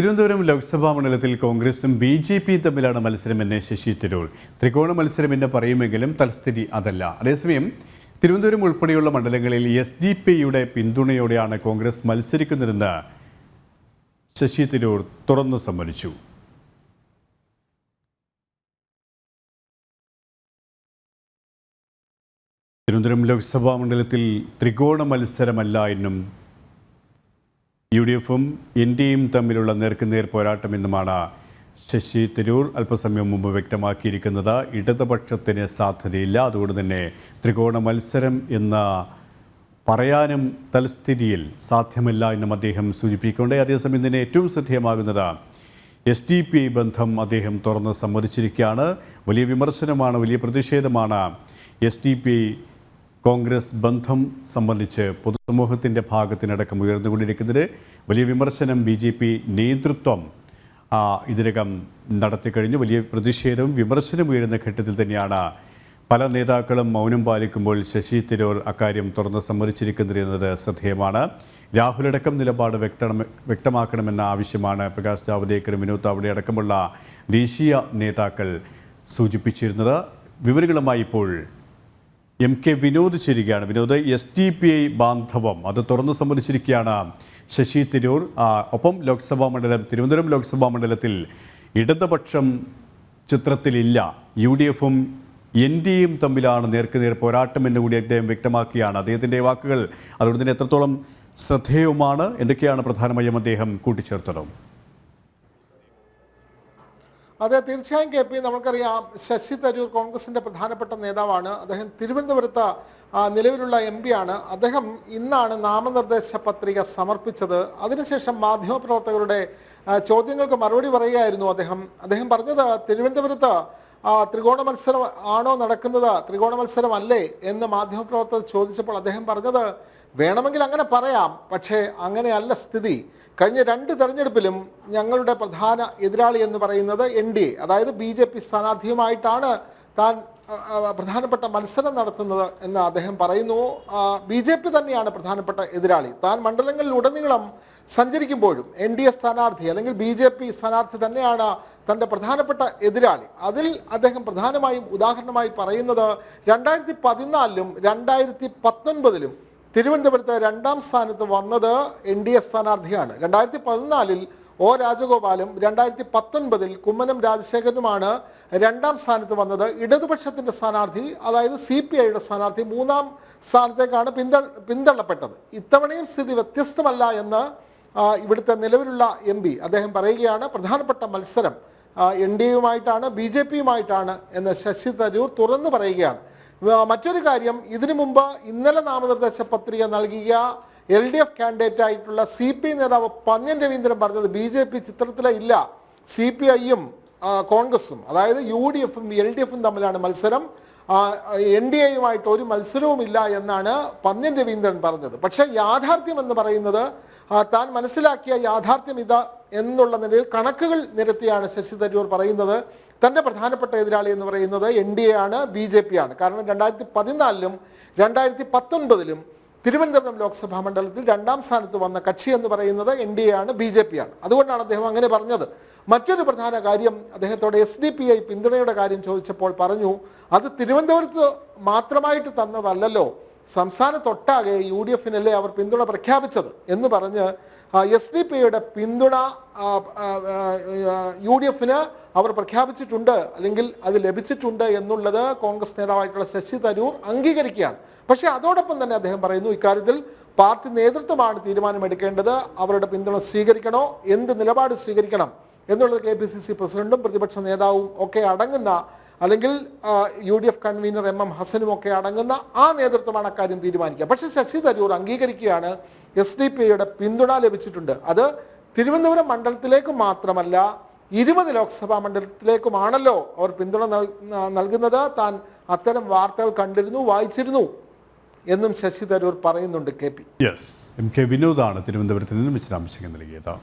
തിരുവനന്തപുരം ലോക്സഭാ മണ്ഡലത്തിൽ കോൺഗ്രസും B J പിയും തമ്മിലാണ് മത്സരമെന്ന് ശശി തരൂർ. ത്രികോണ മത്സരം എന്ന് പറയുമെങ്കിലും തൽസ്ഥിതി അതല്ല. അതേസമയം തിരുവനന്തപുരം ഉൾപ്പെടെയുള്ള മണ്ഡലങ്ങളിൽ എസ് ഡി പിയുടെ പിന്തുണയോടെയാണ് കോൺഗ്രസ് മത്സരിക്കുന്നതെന്ന് ശശി തരൂർ തുറന്നു സമ്മതിച്ചു. തിരുവനന്തപുരം ലോക്സഭാ മണ്ഡലത്തിൽ ത്രികോണ മത്സരമല്ല എന്നും യു ഡി എഫും എൻ ഡി എയും തമ്മിലുള്ള നേർക്കുനേർ പോരാട്ടം പോരാട്ടമെന്നുമാണ് ശശി തരൂർ അല്പസമയം മുമ്പ് വ്യക്തമാക്കിയിരിക്കുന്നത്. ഇടതുപക്ഷത്തിന് സാധ്യതയില്ല. അതുകൊണ്ട് തന്നെ ത്രികോണ മത്സരം എന്ന പറയാനും തൽസ്ഥിതിയിൽ സാധ്യമല്ല എന്നും അദ്ദേഹം സൂചിപ്പിക്കുന്നുണ്ട്. അതേസമയം തന്നെ ഏറ്റവും ശ്രദ്ധേയമാകുന്നത് എസ് ഡി പി ബന്ധം അദ്ദേഹം തുറന്ന് സമ്മതിച്ചിരിക്കുകയാണ്. വലിയ വിമർശനമാണ് വലിയ പ്രതിഷേധമാണ് എസ് ഡി പി കോൺഗ്രസ് ബന്ധം സംബന്ധിച്ച് പൊതുസമൂഹത്തിന്റെ ഭാഗത്തിനടക്കം ഉയർന്നുകൊണ്ടിരിക്കുന്നത് വലിയ വിമർശനം ബി ജെ പി നേതൃത്വം ഇതിനകം നടത്തിക്കഴിഞ്ഞു വലിയ പ്രതിഷേധവും വിമർശനവും ഉയരുന്ന ഘട്ടത്തിൽ തന്നെയാണ് പല നേതാക്കളും മൗനം പാലിക്കുമ്പോൾ ശശി തിരൂർ അക്കാര്യം തുറന്ന് സമ്മതിച്ചിരിക്കുന്നത് എന്നത് ശ്രദ്ധേയമാണ്. രാഹുലടക്കം നിലപാട് വ്യക്തം വ്യക്തമാക്കണമെന്ന ആവശ്യമാണ് പ്രകാശ് ജാവ്ദേക്കറും വിനോദ് താവ്ഡെ അടക്കമുള്ള ദേശീയ നേതാക്കൾ സൂചിപ്പിച്ചിരുന്നത്. വിവരങ്ങളുമായി ഇപ്പോൾ എം കെ വിനോദ് ചേരുകയാണ്. Vinod S T P I ബാന്ധവം. അത് തുറന്നു സംബന്ധിച്ചിരിക്കുകയാണ് ശശി തിരൂർ. ഒപ്പം ലോക്സഭാ മണ്ഡലം തിരുവനന്തപുരം ലോക്സഭാ മണ്ഡലത്തിൽ ഇടതുപക്ഷം ചിത്രത്തിലില്ല. യു ഡി എഫും എൻ ഡി എയും തമ്മിലാണ് നേർക്കുനേർ പോരാട്ടം എന്ന് കൂടി അദ്ദേഹം വ്യക്തമാക്കിയാണ്. അദ്ദേഹത്തിന്റെ വാക്കുകൾ അതുകൊണ്ട് തന്നെ എത്രത്തോളം ശ്രദ്ധേയവുമാണ് എന്തൊക്കെയാണ് പ്രധാനമായും അദ്ദേഹം കൂട്ടിച്ചേർത്തത്? അതെ തീർച്ചയായും കെ പി നമുക്കറിയാം ശശി തരൂർ കോൺഗ്രസിന്റെ പ്രധാനപ്പെട്ട നേതാവാണ്. അദ്ദേഹം തിരുവനന്തപുരത്ത് നിലവിലുള്ള എം പി ആണ്. അദ്ദേഹം ഇന്നാണ് നാമനിർദ്ദേശ പത്രിക സമർപ്പിച്ചത്. അതിനുശേഷം മാധ്യമപ്രവർത്തകരുടെ ചോദ്യങ്ങൾക്ക് മറുപടി പറയുകയായിരുന്നു അദ്ദേഹം. അദ്ദേഹം പറഞ്ഞത് തിരുവനന്തപുരത്ത് ത്രികോണ മത്സരം ആണോ നടക്കുന്നത്? ത്രികോണ മത്സരം അല്ലേ എന്ന് മാധ്യമപ്രവർത്തകർ ചോദിച്ചപ്പോൾ അദ്ദേഹം പറഞ്ഞത് വേണമെങ്കിൽ അങ്ങനെ പറയാം. പക്ഷേ അങ്ങനെയല്ല സ്ഥിതി. കഴിഞ്ഞ രണ്ട് തെരഞ്ഞെടുപ്പിലും ഞങ്ങളുടെ പ്രധാന എതിരാളി എന്ന് പറയുന്നത് എൻ ഡി എ അതായത് ബി ജെ പി സ്ഥാനാർത്ഥിയുമായിട്ടാണ് താൻ പ്രധാനപ്പെട്ട മത്സരം നടത്തുന്നത് എന്ന് അദ്ദേഹം പറയുന്നു. ബി ജെ പി തന്നെയാണ് പ്രധാനപ്പെട്ട എതിരാളി. താൻ മണ്ഡലങ്ങളിലുടനീളം സഞ്ചരിക്കുമ്പോഴും എൻ ഡി എ സ്ഥാനാർത്ഥി അല്ലെങ്കിൽ ബി ജെ പി സ്ഥാനാർത്ഥി തന്നെയാണ് തന്റെ പ്രധാനപ്പെട്ട എതിരാളി. അതിൽ അദ്ദേഹം പ്രധാനമായും ഉദാഹരണമായി പറയുന്നത് രണ്ടായിരത്തി പതിനാലിലും രണ്ടായിരത്തി പത്തൊൻപതിലും തിരുവനന്തപുരത്ത് രണ്ടാം സ്ഥാനത്ത് വന്നത് എൻ ഡി എ സ്ഥാനാർത്ഥിയാണ്. രണ്ടായിരത്തി പതിനാലിൽ ഒ രാജഗോപാലും രണ്ടായിരത്തി പത്തൊൻപതിൽ കുമ്മനം രാജശേഖരനുമാണ് രണ്ടാം സ്ഥാനത്ത് വന്നത്. ഇടതുപക്ഷത്തിന്റെ സ്ഥാനാർത്ഥി അതായത് സി പി ഐയുടെ സ്ഥാനാർത്ഥി മൂന്നാം സ്ഥാനത്തേക്കാണ് പിന്ത പിന്തള്ളപ്പെട്ടത്. ഇത്തവണയും സ്ഥിതി വ്യത്യസ്തമല്ല എന്ന് ഇവിടുത്തെ നിലവിലുള്ള എം പി അദ്ദേഹം പറയുകയാണ്. പ്രധാനപ്പെട്ട മത്സരം എൻ ഡി എയുമായിട്ടാണ് ബി ജെ പിയുമായിട്ടാണ് എന്ന് ശശി തരൂർ തുറന്നു പറയുകയാണ്. മറ്റൊരു കാര്യം ഇതിനു മുമ്പ് ഇന്നലെ നാമനിർദ്ദേശ പത്രിക നൽകിയ എൽ ഡി എഫ് കാൻഡിഡേറ്റ് ആയിട്ടുള്ള സി പി നേതാവ് പന്ന്യൻ രവീന്ദ്രൻ പറഞ്ഞത് ബി ജെ പി ചിത്രത്തിലെ ഇല്ല. സി പി ഐയും കോൺഗ്രസും അതായത് യു ഡി എഫും എൽ ഡി എഫും തമ്മിലാണ് മത്സരം. എൻ ഡി എയുമായിട്ട് ഒരു മത്സരവുമില്ല എന്നാണ് പന്ന്യൻ രവീന്ദ്രൻ പറഞ്ഞത്. പക്ഷേ യാഥാർത്ഥ്യം എന്ന് പറയുന്നത് താൻ മനസ്സിലാക്കിയ യാഥാർത്ഥ്യം ഇതാ എന്നുള്ള നിലയിൽ കണക്കുകൾ നിരത്തിയാണ് ശശി തരൂർ പറയുന്നത്. തന്റെ പ്രധാനപ്പെട്ട എതിരാളി എന്ന് പറയുന്നത് എൻ ഡി എ ആണ് ബി ജെ പി ആണ്. കാരണം രണ്ടായിരത്തി പതിനാലിലും രണ്ടായിരത്തി പത്തൊൻപതിലും തിരുവനന്തപുരം ലോക്സഭാ മണ്ഡലത്തിൽ രണ്ടാം സ്ഥാനത്ത് വന്ന കക്ഷി എന്ന് പറയുന്നത് എൻ ഡി എ ആണ് ബി ജെ പി ആണ്. അതുകൊണ്ടാണ് അദ്ദേഹം അങ്ങനെ പറഞ്ഞത്. മറ്റൊരു പ്രധാന കാര്യം അദ്ദേഹത്തോട് എസ് ഡി പി ഐ പിന്തുണയുടെ കാര്യം ചോദിച്ചപ്പോൾ പറഞ്ഞു അത് തിരുവനന്തപുരത്ത് മാത്രമായിട്ട് തന്നതല്ലല്ലോ. സംസ്ഥാനത്തൊട്ടാകെ യു ഡി എഫിനല്ലേ അവർ പിന്തുണ പ്രഖ്യാപിച്ചത്? എന്ന് പറഞ്ഞ് എസ് ഡി പി ഐയുടെ പിന്തുണ യു ഡി എഫിന് അവർ പ്രഖ്യാപിച്ചിട്ടുണ്ട് അല്ലെങ്കിൽ അത് ലഭിച്ചിട്ടുണ്ട് എന്നുള്ളത് കോൺഗ്രസ് നേതാവായിട്ടുള്ള ശശി തരൂർ അംഗീകരിക്കുകയാണ്. പക്ഷേ അതോടൊപ്പം തന്നെ അദ്ദേഹം പറയുന്നു ഇക്കാര്യത്തിൽ പാർട്ടി നേതൃത്വമാണ് തീരുമാനമെടുക്കേണ്ടത്. അവരുടെ പിന്തുണ സ്വീകരിക്കണോ? എന്ത് നിലപാട് സ്വീകരിക്കണം? എന്നുള്ളത് കെ പി സി സി പ്രസിഡന്റും പ്രതിപക്ഷ നേതാവും ഒക്കെ അടങ്ങുന്ന അല്ലെങ്കിൽ U D F convener M M ഹസനും ഒക്കെ അടങ്ങുന്ന ആ നേതൃത്വമാണ് അക്കാര്യം തീരുമാനിക്കുക. പക്ഷേ ശശി തരൂർ അംഗീകരിക്കുകയാണ്. എസ് ഡി പിന്തുണ ലഭിച്ചിട്ടുണ്ട്. അത് തിരുവനന്തപുരം മണ്ഡലത്തിലേക്ക് മാത്രമല്ല ഇരുപത് ലോക്സഭാ മണ്ഡലത്തിലേക്കുമാണല്ലോ അവർ പിന്തുണ നൽ- നൽകുന്നത്. താൻ അത്തരം വാർത്തകൾ കണ്ടിരുന്നു വായിച്ചിരുന്നു എന്നും ശശി തരൂർ പറയുന്നുണ്ട് K P. Yes M K വിനോദാണ് തിരുവനന്തപുരത്ത് നിന്നും വിശദാംശങ്ങൾ നൽകിയത്.